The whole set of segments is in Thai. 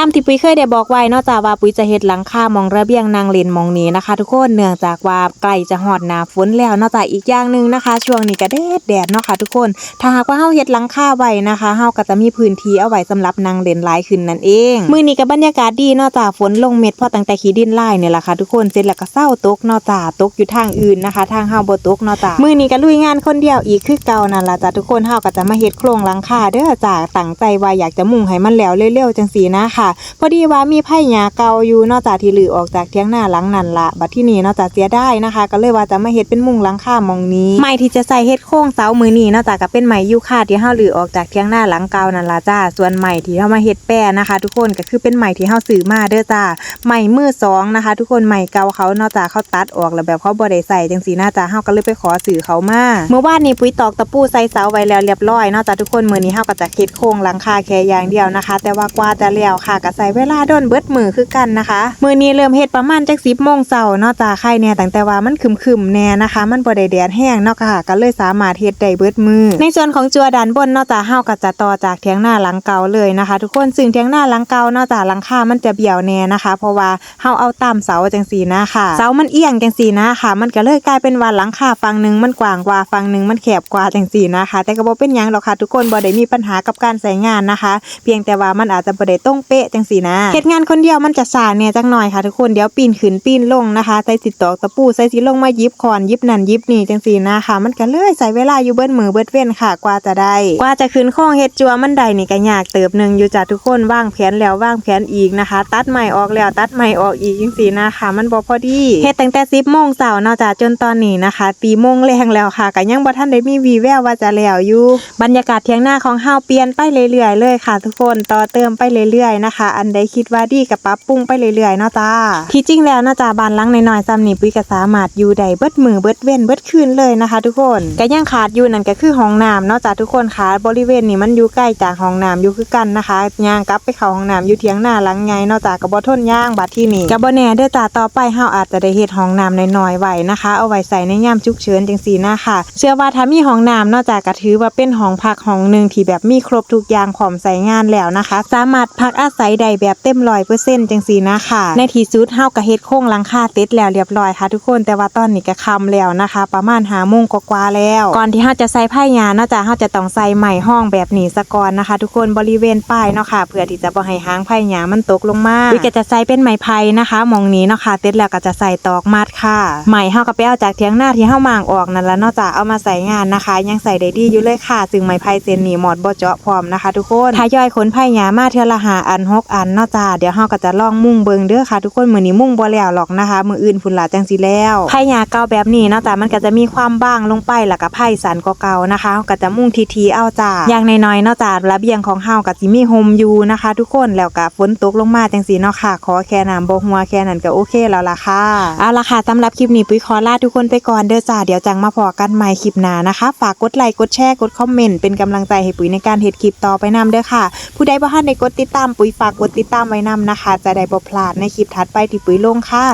ตามที่ปุ้ยเคยได้บอกไว้นอกจากว่าปุ้ยจะเฮ็ดหลังคามองระเบียงนางเลนมองนี้นะคะ ทุกคนเนื่องจากว่าใกล้จะฮอดหนาฝนแล้วนอกจากอีกอย่างหนึ่งนะคะ ช่วงนี้ก็แดดแดดเนาะค่ะทุกคน ถ้าหากว่าเฮาเฮ็ดหลังคาไว้นะคะเฮาก็จะมีพื้นที่เอาไว้สำหรับนางเลนหลายขึ้นนั่นเองมื้อนี้ก็บรรยากาศดีนอกจากฝนลงเม็ดพอตั้งแต่ขี้ดินไลายเนี่ยแหละค่ะทุกคนเสร็จแล้วก็เศร้าตกนอกจากตกอยู่ทางอื่นนะคะ ทางเฮาบ่ตกนอกจากมื้อนี้ก็ลุยงานคนเดียวอีกคือเก่านั่นล่ะจ้ะทุกคนเฮาก็จะมาเฮ็ดโครงหลังคาเด้อจ้ะตั้งใจว่าอยากจะมุ่งให้มันแล้วเร็วๆจังซี่นะคะพอดีว่ามีไผ่หญ้าเก่าอยู่นอกจากที่หลือออกจากเถียงหน้าหลังนั่นละบัดที่นี่นอกจากเสียได้นะคะ ก็เลยว่าจะมาเฮ็ดเป็นมุงหลังคามองนี้ไม้ที่จะใส่เฮ็ดโค้งเสามือนี้นอกจากก็เป็นไม้ยูคาที่เฮาหลือออกจากเถียงหน้าหลังเก่านั่นละจ้าส่วนไม้ที่เฮามาเฮ็ดแป้นะคะ ทุกคนก็คือเป็นไม้ที่เฮาซื้อมาเด้อจ้าไม้มือสองนะคะ ทุกคนไม้เก่าเขานอกจากเขาตัดออกแล้วแบบเขาบ่ได้ใส่จังซี่นะจ้าเฮาก็เลยไปขอซื้อเขามาเมื่อวานนี้ปุ้ยตอกตะปูใส่เสาไว้แล้วเรียบร้อยนอกจากทุกคนมือนี้เฮาก็จะเฮ็ดโค้งหลังคาแค่อย่างเดียวนะคะ แต่ว่ากว่าจะแล้วค่ะก็ใส่เวลาโดนเบิดมือคือกันนะคะมือนี้เริ่มเฮ็ดประมาณจัก10โมงเช้านอกจากไข่แน่ตั้งแต่ว่ามันคึมๆแน่นะคะ มันบ่ได้แดดแห้งเนาะค่ะก็เลยสามารถเฮ็ดได้เบิดมือ ในส่วนของจัวด้านบนนอกจากเฮาก็จะต่อจากเถียงหน้าหลังเก่าเลยนะคะ ทุกคนซึ่งเถียงหน้าหลังเก่านอกจากหลังคามันจะเบี่ยวแน่นะคะ เพราะว่าเฮาเอาตามเสาจังซี่นะค่ะเสามันเอียงจังซี่นะค่ะ มันก็เลยกลายเป็นว่าหลังคาฝั่งหนึ่งมันกว้างกว่าฝั่งหนึ่งมันแคบกว่าจังซี่นะคะ แต่ก็บ่เป็นหยังหรอกค่ะทุกคนบ่ได้มีปัญหากับการใช้งานนะคะ เพียงแต่ว่ามันอาจจะบ่ได้ตรงเป๊ะจังซี่นะเฮ็ดงานคนเดียวมันจะสานเนี่ยจักหน่อยค่ะทุกคนเดี๋ยวปีนขึ้นปีนลงนะคะใส่สิตอกตะปูใส่สิลงมายิบคอนยิบนั่นยิบนี่จังซี่นะค่ะมันก็เลยใช้เวลาอยู่เบิดมือเบิดเว้นค่ะกว่าจะได้ กว่าจะขึ้นโค้งเฮ็ดจัวมันได้นี่ก็ยากเติบหนึ่งอยู่จ้ะทุกคนว่างแผนแล้วว่างแผนอีกนะคะ ตัดใหม่ออกแล้วตัดใหม่ออกอีกจังซี่นะคะมันบ่พอดีเฮ็ดตั้งแต่10โมงเช้าเนาะจ้ะจนตอนนี้นะคะตีโมงแรงแล้วค่ะก็ยังบ่ทันได้มีวีแววว่าจะแล้วอยู่บรรยากาศเที่ยงหน้าของเฮาเปลี่ยนไปเรื่อยๆเลยค่ะ ทุกคนต่อเติมไปเรื่อยๆนะคะ อันใดคิดว่าดีก็ปรับปรุงไปเรื่อยๆเนาะจ้าที่จริงแล้วเนาะจ้าบานหลังน้อยๆซ้ำนี่ปุ้ยก็สามารถอยู่ได้เบิดมือเบิดเว้นเบิดคืนเลยนะคะ ทุกคนก็ยังขาดอยู่นั่นก็คือห้องน้ำเนาะจ้าทุกคนค่ะบริเวณนี้มันอยู่ใกล้จากห้องน้ำอยู่คือกันนะคะย่างกลับไปเข้าห้องน้ำอยู่เถียงหน้าหลังไงเนาะจ้าก็บ่ทนย่างบัดที่นี่ก็บ่แน่เด้อจ้าต่อไปเฮาอาจจะได้เฮ็ดห้องน้ำน้อยๆไว้นะคะ เอาไว้ใส่ในยามฉุกเฉินจังซี่นะค่ะ เชื่อว่าถ้ามีห้องน้ำนอกจากก็ถือว่าเป็นห้องพักห้องหนึ่งที่แบบมีครบทุกอย่างพร้อมใส่งานแล้วนะคะ สามารถพักอาศัยได้แบบเต็มร้อยเปอร์เซ็นต์จังซี่นะค่ะ ในที่สุดเฮาก็เฮ็ดโครงหลังคาเสร็จแล้วเรียบร้อยค่ะทุกคนแต่ว่าตอนนี้ก็ค่ำแล้วนะคะ ประมาณ5โมงกว่าแล้ว ก่อนที่เฮาจะใส่ไผ่ยานอกจากเฮาจะต้องใส่ไม้ห้องแบบนี้ซะก่อนนะคะ ทุกคนบริเวณป้ายเนาะค่ะเพื่อที่จะบ่ให้หางไผ่ยามันตกลงมาวิก็จะใส่เป็นไม้ไผ่นะคะมองนี้เนาะค่ะเสร็จแล้วก็จะใส่ตอกมัดค่ะไม้เฮาก็ไปเอาจากเถียงหน้าที่เฮามางออกนั่นแหละเนอกจากเอามาใส่งานนะคะ ยังใส่ได้ดีอยู่เลยค่ะซึ่งไม้ไผ่เส้นนี้หมดบ่เจาะพร้อมนะคะ ทุกคนถ้าย่อยขนไผ่ยามาเทื่อละหาอันหกอันเนาะจ้าเดี๋ยวเฮาก็จะลองมุ่งเบิงเด้อค่ะ ทุกคนมื้อนี้มุ่งบ่แล้วหรอกนะคะ มื้ออื่นพุ่นล่ะจังสิแล้วไผ่ยาเก่าแบบนี้เนาะจ้ามันก็จะมีความบางลงไปแล้วก็ไผ่สันกว่าเก่านะคะเฮาก็จะมุ่งทีๆเอาจ้าอย่างน้อยๆเนาะจ้าระเบียงของเฮาก็สิมีโฮมอยู่นะคะ ทุกคนแล้วก็ฝนตกลงมาจังซี่เนาะค่ะ ขอแค่น้ำบ่หัวแค่นั้นก็โอเคแล้วล่ะค่ะเอาล่ะค่ะสำหรับคลิปนี้ปุ้ยขอลาทุกคนไปก่อนเด้อจ้าเดี๋ยวจังมาพอกันใหม่คลิปหน้านะคะ ฝากกดไลค์กดแชร์กดคอมเมนต์เป็นกำลังใจให้ปุ๋ยในการเฮ็ดคลิปต่อไปนํเด้อค่ะ ผู้ใดบ่ทันได้กดติดตามปุ๋ยฝากกดติดตามไว้นํนะคะ จะได้บ่พลาดในคลิปถัดไปที่ปุ๋ยลงค่ะ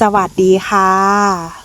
สวัสดีค่ะ